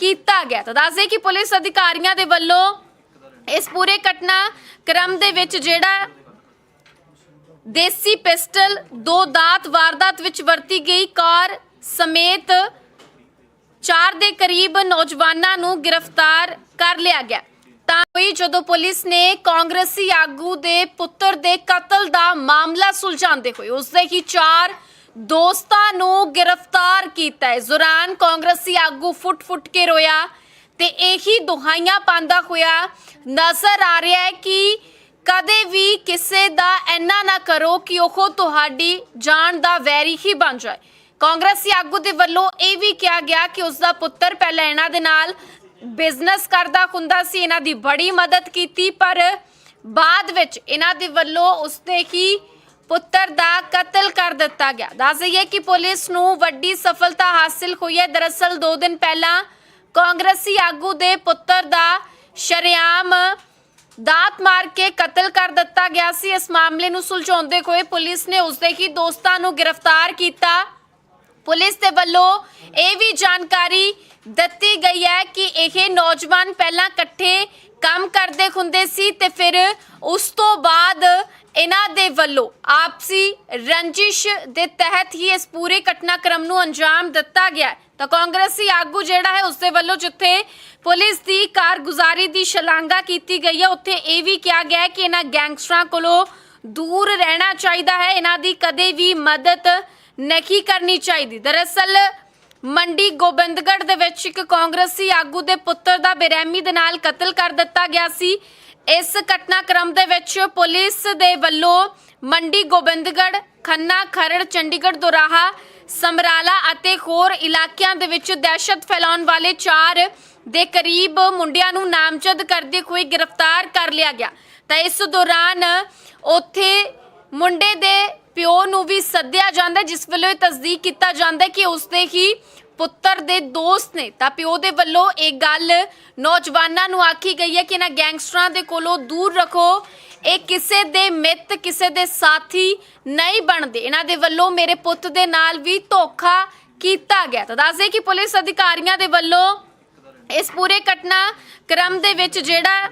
ਕੀਤਾ ਗਿਆ ਤਾਂ ਦੱਸਦੇ ਕਿ ਪੁਲਿਸ ਅਧਿਕਾਰੀਆਂ ਦੇ ਵੱਲੋਂ ਇਸ ਪੂਰੇ ਘਟਨਾ ਕ੍ਰਮ ਦੇ ਵਿੱਚ ਜਿਹੜਾ ਦੇਸੀ ਪਿਸਟਲ, ਦੋ ਦਾਤ ਵਾਰਦਾਤ ਵਿੱਚ ਵਰਤੀ ਗਈ। ਕਾਰ ਸਮੇਤ ਚਾਰ ਦੇ ਕਰੀਬ ਨੌਜਵਾਨਾਂ ਨੂੰ ਗ੍ਰਿਫਤਾਰ ਕਰ ਲਿਆ ਗਿਆ। ਤਾਂ ਹੋਈ ਜਦੋਂ ਪੁਲਿਸ ਨੇ ਕਾਂਗਰਸੀ ਆਗੂ ਦੇ ਪੁੱਤਰ ਦੇ ਕਤਲ ਦਾ ਮਾਮਲਾ ਸੁਲਝਾਉਂਦੇ ਹੋਏ, ਉਸਦੇ ਹੀ ਚਾਰ ਦੋਸਤਾਂ ਨੂੰ ਗ੍ਰਿਫਤਾਰ ਕੀਤਾ ਹੈ। ਜ਼ੁਰਾਨ ਕਾਂਗਰਸੀ ਆਗੂ ਫੁੱਟ-ਫੁੱਟ ਕੇ ਰੋਇਆ ਤੇ ਇਹੀ ਦੁਹਾਈਆਂ ਪਾਉਂਦਾ ਹੋਇਆ ਨਜ਼ਰ ਆ ਰਿਹਾ ਹੈ ਕਿ ਕਦੇ ਵੀ ਕਿਸੇ ਦਾ ਇੰਨਾ ਨਾ ਕਰੋ ਕਿ ਉਹ ਤੁਹਾਡੀ ਜਾਨ ਦਾ ਵੈਰੀ ਹੀ ਬਣ ਜਾਏ। ਕਾਂਗਰਸੀ ਆਗੂ ਦੇ ਵੱਲੋਂ ਇਹ ਵੀ ਕਿਹਾ ਗਿਆ ਕਿ ਉਸ ਦਾ ਪੁੱਤਰ ਪਹਿਲਾਂ ਇਹਨਾਂ ਦੇ ਨਾਲ ਬਿਜ਼ਨਸ ਕਰਦਾ ਹੁੰਦਾ ਸੀ, ਇਹਨਾਂ ਦੀ ਬੜੀ ਮਦਦ ਕੀਤੀ, ਪਰ ਬਾਅਦ ਵਿੱਚ ਇਹਨਾਂ ਦੇ ਵੱਲੋਂ ਉਸਦੇ ਹੀ ਪੁੱਤਰ ਦਾ ਕਤਲ ਕਰ ਦਿੱਤਾ ਗਿਆ। ਦੱਸ ਦਈਏ ਕਿ ਪੁਲਿਸ ਨੂੰ ਵੱਡੀ ਸਫਲਤਾ ਹਾਸਿਲ ਹੋਈ ਹੈ। ਦਰਅਸਲ 2 ਦਿਨ ਪਹਿਲਾਂ ਕਾਂਗਰਸੀ ਆਗੂ ਦੇ ਪੁੱਤਰ ਦਾ ਸ਼ਰੇਆਮ ਦਾਤ ਮਾਰ ਕੇ ਕਤਲ ਕਰ ਦਿੱਤਾ ਗਿਆ ਸੀ। ਇਸ ਮਾਮਲੇ ਨੂੰ ਸੁਲਝਾਉਂਦੇ ਹੋਏ ਪੁਲਿਸ ਨੇ ਉਸਦੇ ਹੀ ਦੋਸਤਾਂ ਨੂੰ ਗ੍ਰਿਫਤਾਰ ਕੀਤਾ। ਪੁਲਿਸ ਦੇ ਵੱਲੋਂ ਇਹ ਵੀ ਜਾਣਕਾਰੀ ਦਿੱਤੀ ਗਈ ਹੈ ਕਿ ਇਹ ਨੌਜਵਾਨ ਪਹਿਲਾਂ ਇਕੱਠੇ ਕੰਮ ਕਰਦੇ ਹੁੰਦੇ ਸੀ ਤੇ ਫਿਰ ਉਸ ਤੋਂ ਬਾਅਦ ਇਹਨਾਂ ਦੇ ਵੱਲੋਂ ਆਪਸੀ ਰੰਜਿਸ਼ ਦੇ ਤਹਿਤ ਹੀ ਇਸ ਪੂਰੇ ਘਟਨਾਕ੍ਰਮ ਨੂੰ ਅੰਜਾਮ ਦਿੱਤਾ ਗਿਆ ਤਾਂ ਕਾਂਗਰਸੀ ਆਗੂ ਜਿਹੜਾ ਹੈ, ਉਸ ਦੇ ਵੱਲੋਂ ਜਿੱਥੇ ਪੁਲਿਸ ਦੀ ਕਾਰਗੁਜ਼ਾਰੀ ਦੀ ਸ਼ਲਾਘਾ ਕੀਤੀ ਗਈ ਹੈ, ਉੱਥੇ ਇਹ ਵੀ ਕਿਹਾ ਗਿਆ ਹੈ ਕਿ ਇਹਨਾਂ ਗੈਂਗਸਟਰਾਂ ਕੋਲੋਂ ਦੂਰ ਰਹਿਣਾ ਚਾਹੀਦਾ ਹੈ। ਇਹਨਾਂ ਦੀ ਕਦੇ ਵੀ ਮਦਦ ਨਹੀਂ ਕਰਨੀ ਚਾਹੀਦੀ। ਦਰਅਸਲ, ਮੰਡੀ ਗੋਬਿੰਦਗੜ੍ਹ ਦੇ ਵਿੱਚ ਇੱਕ ਕਾਂਗਰਸੀ ਆਗੂ ਦੇ ਪੁੱਤਰ ਦਾ ਬੇਰਹਿਮੀ ਦੇ ਨਾਲ ਕਤਲ ਕਰ ਦਿੱਤਾ ਗਿਆ ਸੀ। ਇਸ ਘਟਨਾਕ੍ਰਮ ਦੇ ਵਿੱਚ ਪੁਲਿਸ ਦੇ ਵੱਲੋਂ ਮੰਡੀ ਗੋਬਿੰਦਗੜ੍ਹ, ਖੰਨਾ, ਖਰੜ, ਚੰਡੀਗੜ੍ਹ, ਦੋਰਾਹਾ, ਸਮਰਾਲਾ ਅਤੇ ਹੋਰ ਇਲਾਕਿਆਂ ਦੇ ਵਿੱਚ ਦਹਿਸ਼ਤ ਫੈਲਾਉਣ ਵਾਲੇ ਚਾਰ ਦੇ ਕਰੀਬ ਮੁੰਡਿਆਂ ਨੂੰ ਨਾਮਜ਼ਦ ਕਰਦੇ ਹੋਏ ਗ੍ਰਿਫਤਾਰ ਕਰ ਲਿਆ ਗਿਆ। ਤਾਂ ਇਸ ਦੌਰਾਨ ਉੱਥੇ ਮੁੰਡੇ ਦੇ ਪਿਓ ਨੂੰ ਵੀ ਸੱਦਿਆ ਜਾਂਦਾ, ਜਿਸ ਵੱਲੋਂ ਇਹ ਤਸਦੀਕ ਕੀਤਾ ਜਾਂਦਾ ਕਿ ਉਸਦੇ ਹੀ ਪੁੱਤਰ ਦੇ ਦੋਸਤ ਨੇ। ਤਾਂ ਪਿਓ ਦੇ ਵੱਲੋਂ ਇਹ ਗੱਲ ਨੌਜਵਾਨਾਂ ਨੂੰ ਆਖੀ ਗਈ ਹੈ ਕਿ ਇਹਨਾਂ ਗੈਂਗਸਟਰਾਂ ਦੇ ਕੋਲੋਂ ਦੂਰ ਰੱਖੋ। ਇਹ ਕਿਸੇ ਦੇ ਮਿੱਤ, ਕਿਸੇ ਦੇ ਸਾਥੀ ਨਹੀਂ ਬਣਦੇ। ਇਹਨਾਂ ਦੇ ਵੱਲੋਂ ਮੇਰੇ ਪੁੱਤ ਦੇ ਨਾਲ ਵੀ ਧੋਖਾ ਕੀਤਾ ਗਿਆ। ਤਾਂ ਦੱਸਦੇ ਕਿ ਪੁਲਿਸ ਅਧਿਕਾਰੀਆਂ ਦੇ ਵੱਲੋਂ ਇਸ ਪੂਰੇ ਘਟਨਾ ਕ੍ਰਮ ਦੇ ਵਿੱਚ ਜਿਹੜਾ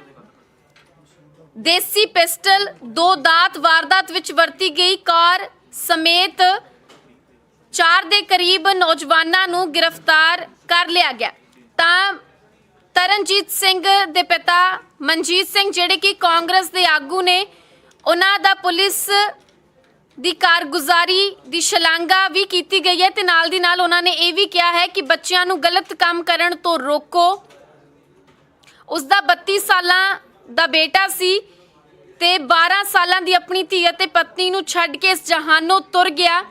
ਦੇਸੀ ਪਿਸਟਲ ਦੋ ਦਾਤ ਵਾਰਦਾਤ ਵਿੱਚ ਵਰਤੀ ਗਈ ਕਾਰ ਸਮੇਤ ਚਾਰ ਦੇ ਕਰੀਬ ਨੌਜਵਾਨਾਂ ਨੂੰ ਗ੍ਰਿਫਤਾਰ ਕਰ ਲਿਆ ਗਿਆ। ਤਾਂ ਤਰਨਜੀਤ ਸਿੰਘ ਦੇ ਪਿਤਾ ਮਨਜੀਤ ਸਿੰਘ ਜਿਹੜੇ ਕਿ ਕਾਂਗਰਸ ਦੇ ਆਗੂ ਨੇ, ਉਹਨਾਂ ਦਾ ਪੁਲਿਸ ਦੀ ਕਾਰਗੁਜ਼ਾਰੀ ਦੀ ਸ਼ਲਾਘਾ ਵੀ ਕੀਤੀ ਗਈ ਹੈ ਤੇ ਨਾਲ ਦੀ ਨਾਲ ਉਹਨਾਂ ਨੇ ਇਹ ਵੀ ਕਿਹਾ ਹੈ ਕਿ ਬੱਚਿਆਂ ਨੂੰ ਗਲਤ ਕੰਮ ਕਰਨ ਤੋਂ ਰੋਕੋ। ਉਸ ਦਾ 32 ਸਾਲਾਂ ਦਾ ਬੇਟਾ ਸੀ ਤੇ 12 ਸਾਲਾਂ ਦੀ ਆਪਣੀ ਧੀ ਅਤੇ ਪਤਨੀ ਨੂੰ ਛੱਡ ਕੇ ਇਸ ਜਹਾਨੋਂ ਤੁਰ ਗਿਆ।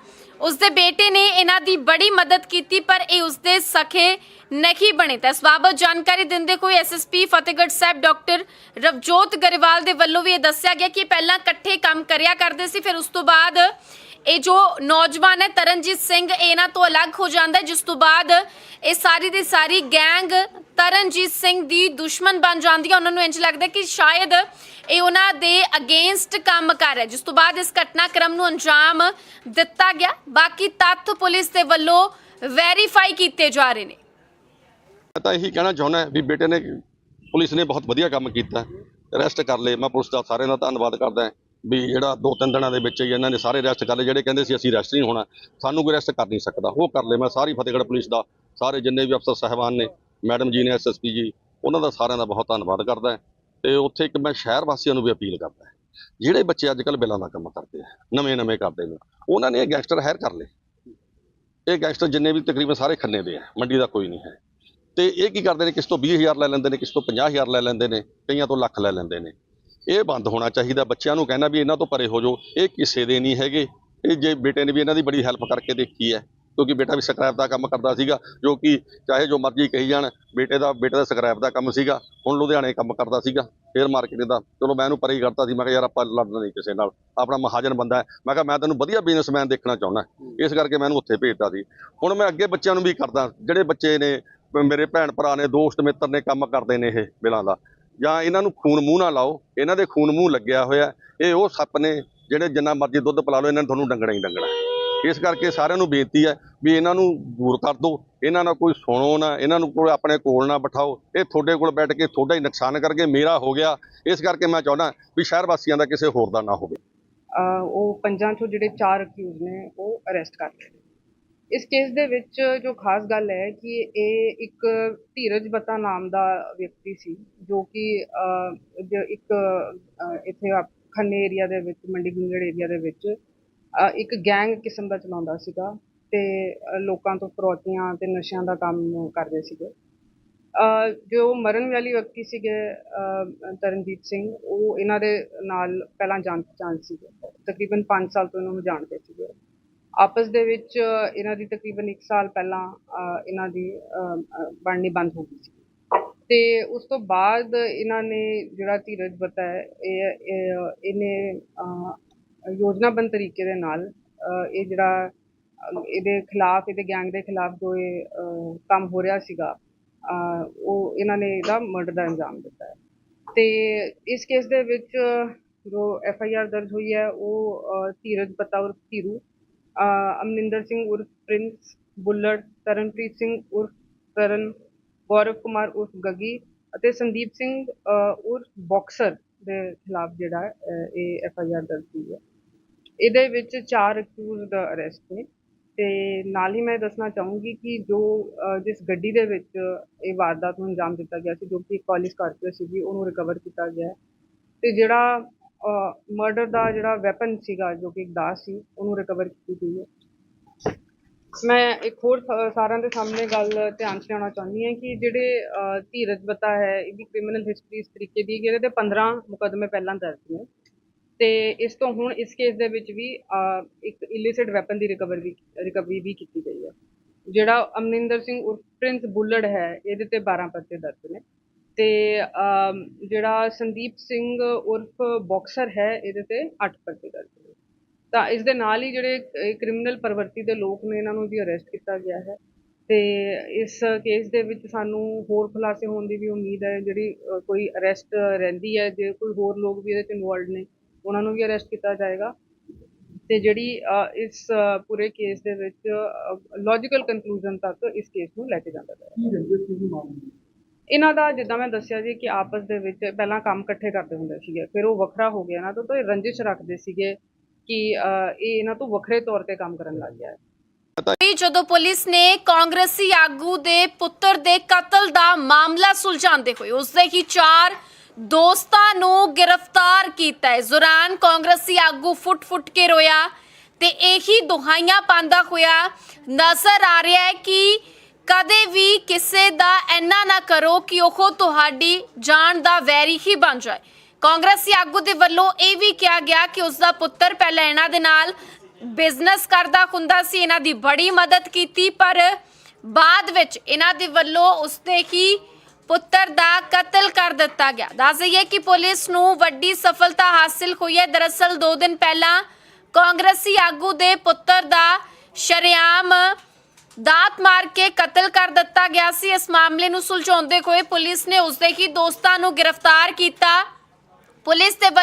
ਉਸ ਬੇਟੇ ਨੇ ਇਹਨਾਂ ਦੀ ਬੜੀ ਮਦਦ ਕੀਤੀ, ਪਰ ਇਹ ਉਸਦੇ ਸਖੇ ਨਹੀਂ ਬਣੇ। ਤਾਂ ਇਸ ਬਾਬਤ ਜਾਣਕਾਰੀ ਦਿੰਦੇ ਹੋਏ ਐਸਐਸਪੀ ਫਤਿਹਗੜ੍ਹ ਸਾਹਿਬ ਡਾਕਟਰ ਰਵਜੋਤ ਗਰੇਵਾਲ ਦੇ ਵੱਲੋਂ ਵੀ ਇਹ ਦੱਸਿਆ ਗਿਆ ਕਿ ਪਹਿਲਾਂ ਇਕੱਠੇ ਕੰਮ ਕਰਿਆ ਕਰਦੇ ਸੀ, ਫਿਰ ਉਸ ਤੋਂ ਬਾਅਦ ਇਹ ਜੋ ਨੌਜਵਾਨ ਹੈ, ਤਰਨਜੀਤ ਸਿੰਘ ਇਹਨਾਂ ਤੋਂ ਅਲੱਗ ਹੋ ਜਾਂਦਾ ਜਿਸ ਤੋਂ ਬਾਅਦ ਇਹ ਸਾਰੀ ਦੀ ਸਾਰੀ ਗੈਂਗ ਤਰਨਜੀਤ ਸਿੰਘ ਦੀ ਦੁਸ਼ਮਣ ਬਣ ਜਾਂਦੀ ਹੈ। ਉਹਨਾਂ ਨੂੰ ਇੰਜ ਲੱਗਦਾ ਕਿ ਸ਼ਾਇਦ ਇਹ ਉਹਨਾਂ ਦੇ ਅਗੇਂਸਟ ਕੰਮ ਕਰ ਰਿਹਾ ਜਿਸ ਤੋਂ ਬਾਅਦ ਇਸ ਘਟਨਾਕ੍ਰਮ ਨੂੰ ਅੰਜਾਮ ਦਿੱਤਾ ਗਿਆ। ਬਾਕੀ ਤੱਥ ਪੁਲਿਸ ਦੇ ਵੱਲੋਂ ਵੈਰੀਫਾਈ ਕੀਤੇ ਜਾ ਰਹੇ ਨੇ। ਮੈਂ ਤਾਂ ਇਹੀ ਕਹਿਣਾ ਚਾਹੁੰਦਾ ਵੀ ਬੇਟੇ ਨੇ, ਪੁਲਿਸ ਨੇ ਬਹੁਤ ਵਧੀਆ ਕੰਮ ਕੀਤਾ। ਅਰੈਸਟ ਕਰ ਲਏ। ਮੈਂ ਪੁਲਿਸ ਦਾ ਸਾਰਿਆਂ ਦਾ ਧੰਨਵਾਦ ਕਰਦਾ ਵੀ ਜਿਹੜਾ ਦੋ ਤਿੰਨ ਦਿਨਾਂ ਦੇ ਵਿੱਚ ਹੀ ਇਹਨਾਂ ਨੇ ਸਾਰੇ ਰੈਸਟ ਕਰ ਲਏ, ਜਿਹੜੇ ਕਹਿੰਦੇ ਸੀ ਅਸੀਂ ਰੈਸਟ ਨਹੀਂ ਹੋਣਾ, ਸਾਨੂੰ ਕੋਈ ਰੈਸਟ ਕਰ ਨਹੀਂ ਸਕਦਾ, ਉਹ ਕਰ ਲਏ। ਮੈਂ ਸਾਰੀ ਫਤਿਹਗੜ੍ਹ ਪੁਲਿਸ ਦਾ, ਸਾਰੇ ਜਿੰਨੇ ਵੀ ਅਫਸਰ ਸਹਿਬਾਨ ਨੇ, ਮੈਡਮ ਜੀ ਨੇ ਐਸਐਸਪੀ ਜੀ, ਉਹਨਾਂ ਦਾ ਸਾਰਿਆਂ ਦਾ ਬਹੁਤ ਧੰਨਵਾਦ ਕਰਦਾ ਤੇ ਉੱਥੇ ਇੱਕ ਮੈਂ ਸ਼ਹਿਰ ਵਾਸੀਆਂ ਨੂੰ ਵੀ ਅਪੀਲ ਕਰਦਾ ਜਿਹੜੇ ਬੱਚੇ ਅੱਜ ਕੱਲ੍ਹ ਬਿੱਲਾਂ ਦਾ ਕੰਮ ਕਰਦੇ ਆ ਨਵੇਂ ਨਵੇਂ ਕਰਦੇ ਨੇ, ਉਹਨਾਂ ਨੇ ਇਹ ਗੈਂਗਸਟਰ ਹਾਇਰ ਕਰ ਲਏ। ਇਹ ਗੈਂਗਸਟਰ ਜਿੰਨੇ ਵੀ ਤਕਰੀਬਨ ਸਾਰੇ ਖੰਨੇ ਦੇ ਆ, ਮੰਡੀ ਦਾ ਕੋਈ ਨਹੀਂ ਹੈ। ਤੇ ਇਹ ਕੀ ਕਰਦੇ ਨੇ, ਕਿਸ ਤੋਂ 20000 ਲੈ ਲੈਂਦੇ ਨੇ, ਕਿਸ ਤੋਂ 50000 ਲੈ ਲੈਂਦੇ ਨੇ, ਕਈਆਂ ਤੋਂ ਲੱਖ ਲੈ ਲੈਂਦੇ ਨੇ। ਇਹ ਬੰਦ ਹੋਣਾ ਚਾਹੀਦਾ। ਬੱਚਿਆਂ ਨੂੰ ਕਹਿਣਾ ਵੀ ਇਹਨਾਂ ਤੋਂ ਪਰੇ ਹੋ ਜਾਓ। ਇਹ ਕਿਸੇ ਦੇ ਨਹੀਂ ਹੈਗੇ। ਇਹ ਜੇ ਬੇਟੇ ਨੇ ਵੀ ਇਹਨਾਂ ਦੀ ਬੜੀ ਹੈਲਪ ਕਰਕੇ ਦੇਖੀ ਹੈ। ਕਿਉਂਕਿ ਬੇਟਾ ਵੀ ਸਕ੍ਰੈਪ ਦਾ ਕੰਮ ਕਰਦਾ ਸੀਗਾ, ਜੋ ਕਿ ਚਾਹੇ ਜੋ ਮਰਜ਼ੀ ਕਹੀ ਜਾਣ, ਬੇਟੇ ਦਾ ਬੇਟੇ ਦਾ ਸਕ੍ਰੈਪ ਦਾ ਕੰਮ ਸੀਗਾ। ਹੁਣ ਲੁਧਿਆਣੇ ਕੰਮ ਕਰਦਾ ਸੀਗਾ ਸ਼ੇਅਰ ਮਾਰਕੀਟ ਦਾ। ਚਲੋ ਮੈਂ ਇਹਨੂੰ ਪਰੇ ਹੀ ਕਰਤਾ ਸੀ, ਮੈਂ ਕਿਹਾ ਯਾਰ ਆਪਾਂ ਲੜਨਾ ਨਹੀਂ ਕਿਸੇ ਨਾਲ। ਆਪਣਾ ਮਹਾਜਨ ਬੰਦਾ ਹੈ। ਮੈਂ ਕਿਹਾ ਮੈਂ ਤੈਨੂੰ ਵਧੀਆ ਬਿਜ਼ਨਸਮੈਨ ਦੇਖਣਾ ਚਾਹੁੰਦਾ ਇਸ ਕਰਕੇ ਮੈਂ ਇਹਨੂੰ ਉੱਥੇ ਭੇਜਦਾ ਸੀ। ਹੁਣ ਮੈਂ ਅੱਗੇ ਬੱਚਿਆਂ ਨੂੰ ਵੀ ਕਰਦਾ। ਜਿਹੜੇ ਬੱਚੇ ਨੇ, ਮੇਰੇ ਭੈਣ ਭਰਾ ਨੇ, ਦੋਸਤ ਮਿੱਤਰ ਨੇ ਕੰਮ ਕਰਦੇ ਨੇ ਇਹ ਬਿਲਾਂ ਦਾ। ਜਾਂ ਇਹਨਾਂ ਨੂੰ ਖੂਨ ਮੂੰਹ ਨਾ ਲਾਓ, ਇਹਨਾਂ ਦੇ ਖੂਨ ਮੂੰਹ ਲੱਗਿਆ ਹੋਇਆ ਇਹ ਉਹ ਸੱਪ ਨੇ ਜਿਹੜੇ ਜਿੰਨਾ ਮਰਜ਼ੀ ਦੁੱਧ ਪਿਲਾ ਲਓ, ਇਹਨਾਂ ਨੇ ਤੁਹਾਨੂੰ ਡੰਗਣਾ ਹੀ ਡੰਗਣਾ ਇਸ ਕਰਕੇ ਸਾਰਿਆਂ ਨੂੰ ਬੇਨਤੀ ਹੈ ਵੀ ਇਹਨਾਂ ਨੂੰ ਦੂਰ ਕਰ ਦਿਓ। ਇਹਨਾਂ ਨਾਲ ਕੋਈ ਸੁਣੋ ਨਾ, ਇਹਨਾਂ ਨੂੰ ਕੋਈ ਆਪਣੇ ਕੋਲ ਨਾ ਬਿਠਾਓ। ਇਹ ਤੁਹਾਡੇ ਕੋਲ ਬੈਠ ਕੇ ਤੁਹਾਡਾ ਹੀ ਨੁਕਸਾਨ ਕਰਕੇ ਮੇਰਾ ਹੋ ਗਿਆ। ਇਸ ਕਰਕੇ ਮੈਂ ਚਾਹੁੰਦਾ ਵੀ ਸ਼ਹਿਰ ਵਾਸੀਆਂ ਦਾ ਕਿਸੇ ਹੋਰ ਦਾ ਨਾ ਹੋਵੇ। ਉਹ ਪੰਜਾਂ ਚੋਂ ਜਿਹੜੇ ਚਾਰ ਅਕਿਊਜ਼ ਨੇ, ਉਹ ਅਰੈਸਟ ਕਰ ਲਏ। ਇਸ ਕੇਸ ਦੇ ਵਿੱਚ ਜੋ ਖਾਸ ਗੱਲ ਹੈ ਕਿ ਇਹ ਇੱਕ ਧੀਰਜ ਬੱਤਾ ਨਾਮ ਦਾ ਵਿਅਕਤੀ ਸੀ, ਜੋ ਕਿ ਜੋ ਇੱਕ ਇੱਥੇ ਆਪ- ਖੰਨੇ ਏਰੀਆ ਦੇ ਵਿੱਚ, ਮੰਡੀ ਗੁੰਗੜ ਏਰੀਆ ਦੇ ਵਿੱਚ ਇੱਕ ਗੈਂਗ ਕਿਸਮ ਦਾ ਚਲਾਉਂਦਾ ਸੀਗਾ ਤੇ ਲੋਕਾਂ ਤੋਂ ਫਰੌਤੀਆਂ ਤੇ ਨਸ਼ਿਆਂ ਦਾ ਕੰਮ ਕਰਦੇ ਸੀਗੇ। ਜੋ ਮਰਨ ਵਾਲੀ ਵਿਅਕਤੀ ਸੀਗੇ ਤਰਨਜੀਤ ਸਿੰਘ, ਉਹ ਇਹਨਾਂ ਦੇ ਨਾਲ ਪਹਿਲਾਂ ਜਾਣ ਪਛਾਣ ਸੀਗੇ। ਤਕਰੀਬਨ 5 ਸਾਲ ਤੋਂ ਇਹਨਾਂ ਨੂੰ ਜਾਣਦੇ ਸੀਗੇ। ਆਪਸ ਦੇ ਵਿੱਚ ਇਹਨਾਂ ਦੀ ਤਕਰੀਬਨ 1 ਸਾਲ ਪਹਿਲਾਂ ਇਹਨਾਂ ਦੀ ਬਣਨੀ ਬੰਦ ਹੋ ਗਈ ਸੀ। ਤੇ ਉਸ ਤੋਂ ਬਾਅਦ ਇਹਨਾਂ ਨੇ ਜਿਹੜਾ ਧੀਰਜ ਬੱਤਾ ਹੈ ਇਹ ਇਹਨੇ ਅਹ, ਯੋਜਨਾਬੰਦ ਤਰੀਕੇ ਦੇ ਨਾਲ ਇਹ ਜਿਹੜਾ ਇਹਦੇ ਖਿਲਾਫ ਇਹਦੇ ਗੈਂਗ ਦੇ ਖਿਲਾਫ ਜੋ ਇਹ ਕੰਮ ਹੋ ਰਿਹਾ ਸੀਗਾ ਉਹ ਇਹਨਾਂ ਨੇ ਇਹਦਾ ਮਰਡਰ ਦਾ ਅੰਜਾਮ ਦਿੱਤਾ ਹੈ। ਤੇ ਇਸ ਕੇਸ ਦੇ ਵਿੱਚ ਜੋ ਐਫ ਆਈ ਆਰ ਦਰਜ ਹੋਈ ਹੈ ਉਹ ਧੀਰਜ ਬੱਤਾ ਉਰਫ ਧੀਰੂ ਅਮਰਿੰਦਰ ਸਿੰਘ ਉਰਫ ਪ੍ਰਿੰਸ ਬੁੱਲੜ ਤਰਨਪ੍ਰੀਤ ਸਿੰਘ ਉਰਫ ਕਰਨ, ਗੌਰਵ ਕੁਮਾਰ ਉਰਫ ਗੱਗੀ ਅਤੇ ਸੰਦੀਪ ਸਿੰਘ ਉਰਫ ਬਾਕਸਰ ਦੇ ਖਿਲਾਫ ਜਿਹੜਾ ਇਹ ਐਫ ਆਈ ਆਰ ਦਰਜ ਹੋਈ ਹੈ। ਇਹਦੇ ਵਿੱਚ ਚਾਰ ਅਕਿਊਜ਼ਡ ਅਰੈਸਟ ਨੇ ਤੇ ਨਾਲ ਹੀ ਮੈਂ ਦੱਸਣਾ ਚਾਹੂੰਗੀ ਕਿ ਜੋ ਜਿਸ ਗੱਡੀ ਦੇ ਵਿੱਚ ਇਹ ਵਾਰਦਾਤ ਨੂੰ ਅੰਜਾਮ ਦਿੱਤਾ ਗਿਆ ਸੀ, ਜੋ ਕਿ ਕਾਲਿਸ ਸਕਾਰਪੀਓ ਸੀਗੀ, ਉਹਨੂੰ ਰਿਕਵਰ ਕੀਤਾ ਗਿਆ ਹੈ। ਤੇ ਜਿਹੜਾ ਮਰਡਰ ਦਾ ਜਿਹੜਾ ਵੈਪਨ ਸੀਗਾ, ਜੋ ਕਿ ਇੱਕ ਦਾਸ ਸੀ, ਉਹਨੂੰ ਰਿਕਵਰ ਕੀਤੀ ਗਈ ਹੈ। ਮੈਂ ਇੱਕ ਹੋਰ ਸ- ਸਾਰਿਆਂ ਦੇ ਸਾਹਮਣੇ ਗੱਲ ਧਿਆਨ 'ਚ ਲਿਆਉਣਾ ਚਾਹੁੰਦੀ ਹਾਂ ਕਿ ਜਿਹੜੇ ਧੀਰਜ ਬਤਾ ਹੈ, ਇਹਦੀ ਕ੍ਰਿਮੀਨਲ ਹਿਸਟਰੀ ਇਸ ਤਰੀਕੇ ਦੀ ਕਿ ਇਹਦੇ ਤੇ 15 ਮੁਕੱਦਮੇ ਪਹਿਲਾਂ ਦਰਜ ਨੇ। ਤੇ ਇਸ ਤੋਂ ਹੁਣ ਇਸ ਕੇਸ ਦੇ ਵਿੱਚ ਵੀ ਇੱਕ ਇਲਿਸਿਟ ਵੈਪਨ ਦੀ ਰਿਕਵਰ ਵੀ ਰਿਕਵਰੀ ਵੀ ਕੀਤੀ ਗਈ ਹੈ। ਜਿਹੜਾ ਅਮਨਿੰਦਰ ਸਿੰਘ ਉਰਫ ਪ੍ਰਿੰਸ ਬੁੱਲੜ ਹੈ, ਇਹਦੇ ਤੇ 12 ਪਰਚੇ ਦਰਜ ਨੇ। ਤੇ ਜਿਹੜਾ ਸੰਦੀਪ ਸਿੰਘ ਉਰਫ ਬਾਕਸਰ ਹੈ, ਇਹਦੇ ਤੇ 8 ਪਰਚੇ ਦਰਜ ਨੇ। ਤਾਂ ਇਸ ਦੇ ਨਾਲ ਹੀ ਜਿਹੜੇ ਕ੍ਰਿਮੀਨਲ ਪ੍ਰਵਰਤੀ ਦੇ ਲੋਕ ਨੇ, ਇਹਨਾਂ ਨੂੰ ਵੀ ਅਰੈਸਟ ਕੀਤਾ ਗਿਆ ਹੈ। ਤੇ ਇਸ ਕੇਸ ਦੇ ਵਿੱਚ ਸਾਨੂੰ ਹੋਰ ਖੁਲਾਸੇ ਹੋਣ ਦੀ ਵੀ ਉਮੀਦ ਹੈ, ਜਿਹੜੀ ਕੋਈ ਅਰੈਸਟ ਰਹਿੰਦੀ ਹੈ, ਜੇ ਕੋਈ ਹੋਰ ਲੋਕ ਵੀ ਇਹਦੇ ਚ ਇਨਵੋਲਡ ਨੇ, ਉਹਨਾਂ ਨੂੰ ਵੀ ਅਰੈਸਟ ਕੀਤਾ ਜਾਏਗਾ। ਤੇ ਜਿਹੜੀ ਇਸ ਪੂਰੇ ਕੇਸ ਦੇ ਵਿੱਚ ਲੌਜੀਕਲ ਕਨਕਲੂਜਨ ਤੱਕ ਇਸ ਕੇਸ ਨੂੰ ਲੈ ਕੇ ਜਾਂਦਾ ਹੈ? ਇਹਨਾਂ ਦਾ ਜਿੱਦਾਂ ਮੈਂ ਦੱਸਿਆ ਜੀ ਕਿ ਆਪਸ ਦੇ ਵਿੱਚ ਪਹਿਲਾਂ ਕੰਮ ਇਕੱਠੇ ਕਰਦੇ ਹੁੰਦੇ ਸੀਗੇ, ਫਿਰ ਉਹ ਵੱਖਰਾ ਹੋ ਗਿਆ ਨਾ, ਤਾਂ ਇਹ ਰੰਜਿਸ਼ ਰੱਖਦੇ ਸੀਗੇ ਕਿ ਇਹ ਇਹਨਾਂ ਤੋਂ ਵੱਖਰੇ ਤੌਰ ਤੇ ਕੰਮ ਕਰਨ ਲੱਗ ਗਿਆ ਹੈ। ਜਦੋਂ ਪੁਲਿਸ ਨੇ ਕਾਂਗਰਸੀ ਆਗੂ ਦੇ ਪੁੱਤਰ ਦੇ ਕਤਲ ਦਾ ਮਾਮਲਾ ਸੁਲਝਾਉਂਦੇ ਹੋਏ ਉਸਦੇ ਹੀ ਚਾਰ ਦੋਸਤਾਂ ਨੂੰ ਗ੍ਰਿਫਤਾਰ ਕੀਤਾ ਇਸ ਦੌਰਾਨ ਕਾਂਗਰਸੀ ਆਗੂ ਫੁੱਟ-ਫੁੱਟ ਕੇ ਰੋਇਆ ਤੇ ਇਹੀ ਦੁਹਾਈਆਂ ਪਾਉਂਦਾ ਹੋਇਆ ਨਜ਼ਰ ਆ ਰਿਹਾ ਹੈ ਕਿ ਕਦੇ ਵੀ ਕਿਸੇ ਦਾ ਇੰਨਾ ਨਾ ਕਰੋ ਕਿ ਉਹ ਤੁਹਾਡੀ ਜਾਨ ਦਾ ਵੈਰੀ ਹੀ ਬਣ ਜਾਏ। ਕਾਂਗਰਸੀ ਆਗੂ ਦੇ ਵੱਲੋਂ ਇਹ ਵੀ ਕਿਹਾ ਗਿਆ ਕਿ ਉਸ ਦਾ ਪੁੱਤਰ ਪਹਿਲਾਂ ਇਹਨਾਂ ਦੇ ਨਾਲ ਬਿਜ਼ਨਸ ਕਰਦਾ ਹੁੰਦਾ ਸੀ, ਇਹਨਾਂ ਦੀ ਬੜੀ ਮਦਦ ਕੀਤੀ, ਪਰ ਬਾਅਦ ਵਿੱਚ ਇਹਨਾਂ ਦੇ ਵੱਲੋਂ ਉਸਦੇ ਹੀ ਪੁੱਤਰ ਦਾ ਕਤਲ ਕਰ ਦਿੱਤਾ ਗਿਆ। ਦੱਸ ਦਈਏ ਕਿ ਪੁਲਿਸ ਨੂੰ ਵੱਡੀ ਸਫਲਤਾ ਹਾਸਿਲ ਹੋਈ ਹੈ। ਦਰਅਸਲ 2 ਦਿਨ ਪਹਿਲਾਂ ਕਾਂਗਰਸੀ ਆਗੂ ਦੇ ਪੁੱਤਰ ਦਾ ਸ਼ਰੇਆਮ ਦਾਤ ਮਾਰ ਕੇ ਕਤਲ ਕਰ ਦਿੱਤਾ ਗਿਆ ਸੀ। ਇਸ ਮਾਮਲੇ ਨੂੰ ਸੁਲਝਾਉਂਦੇ ਹੋਏ ਪੁਲਿਸ ਨੇ ਉਸਦੇ ਹੀ ਦੋਸਤਾਂ ਨੂੰ ਗ੍ਰਿਫਤਾਰ ਕੀਤਾ। ਪੁਲਿਸ ਦੇ ਵੱਲ